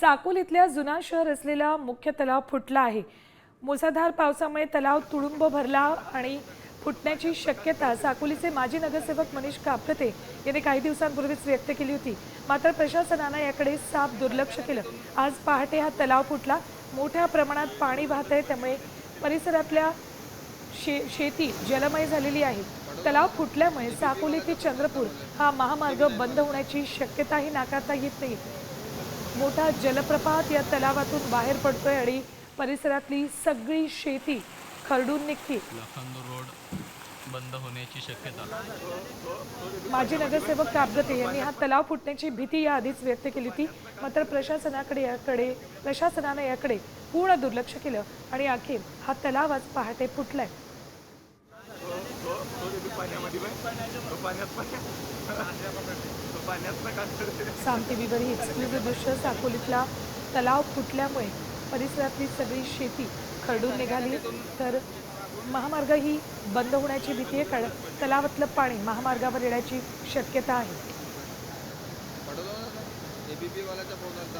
साकोलीतल्या जुना शहर असलेला मुख्य तलाव फुटला आहे. मुसळधार पावसामुळे तलाव तुडुंब भरला आणि फुटण्याची शक्यता साकोलीचे माजी नगरसेवक मनीष कापरते यांनी काही दिवसांपूर्वीच व्यक्त केली होती. मात्र प्रशासनानं याकडे साफ दुर्लक्ष केलं. आज पहाटे हा तलाव फुटला. मोठ्या प्रमाणात पाणी वाहत आहे त्यामुळे परिसरातल्या शे शेती जलमय झालेली आहे. तलाव फुटल्यामुळे साकोली ते चंद्रपूर हा महामार्ग बंद होण्याची शक्यताही नाकारता येत नाही. मोठा जलप्रपात या तलावातून बाहेर पडतोय आणि परिसरातली सगळी शेती खरडून निघते. रोड बंद होण्याची शक्यता. माजी नगरसेवक काबगते यांनी हा तलाव फुटण्याची भीती याआधीच व्यक्त केली होती. मात्र प्रशासनाकडे याकडे प्रशासनानं याकडे पूर्ण दुर्लक्ष केलं आणि अखेर हा तलाव आज पहाटे फुटलाय. साम टीव्हीवर ही एक्सक्लुझिव्ह दृश्य साकोलीतला तलाव फुटल्यामुळे परिसरातली सगळी शेती खरडून निघाली. तर महामार्गही बंद होण्याची भीती आहे. कारण तलावातलं पाणी महामार्गावर येण्याची शक्यता आहे.